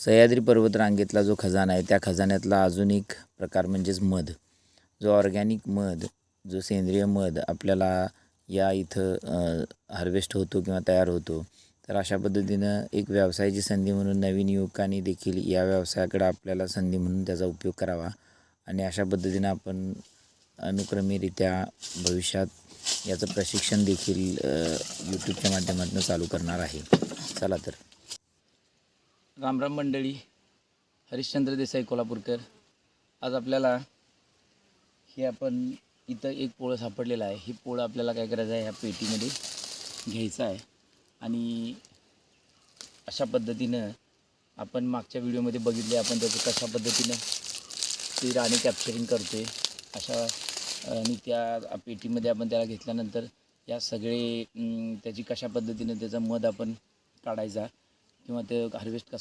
सह्याद्री पर्वतरांगेतला जो खजाना आहे त्या खजान्यातला अजून एक प्रकार म्हणजेच मध. जो ऑर्गॅनिक मध जो सेंद्रिय मध आपल्याला या इथं हार्वेस्ट होतो किंवा तयार होतो तर अशा पद्धतीनं एक व्यवसायाची संधी म्हणून नवीन युवकांनी देखील या व्यवसायाकडे आपल्याला संधी म्हणून त्याचा उपयोग करावा आणि अशा पद्धतीनं आपण अनुक्रमेरित्या भविष्यात याचं प्रशिक्षण देखील यूट्यूबच्या माध्यमातून चालू करणार आहे. चला तर. रामराम मंडळी हरिश्चंद्र देसाई कोल्हापूरकर. आज आपल्याला हे आपण इथं एक पोळं सापडलेलं आहे. हे पोळं आपल्याला काय करायचं आहे? ह्या पेटीमध्ये घ्यायचं आहे. आणि अशा पद्धतीनं आपण मागच्या व्हिडिओमध्ये बघितले आपण त्याचं कशा पद्धतीनं ती राणी कॅप्चरिंग करते अशा आणि त्या पेटीमध्ये आपण त्याला घेतल्यानंतर या सगळे त्याची कशा पद्धतीनं त्याचा मध आपण काढायचा किंवा ते हार्वेस्ट कसा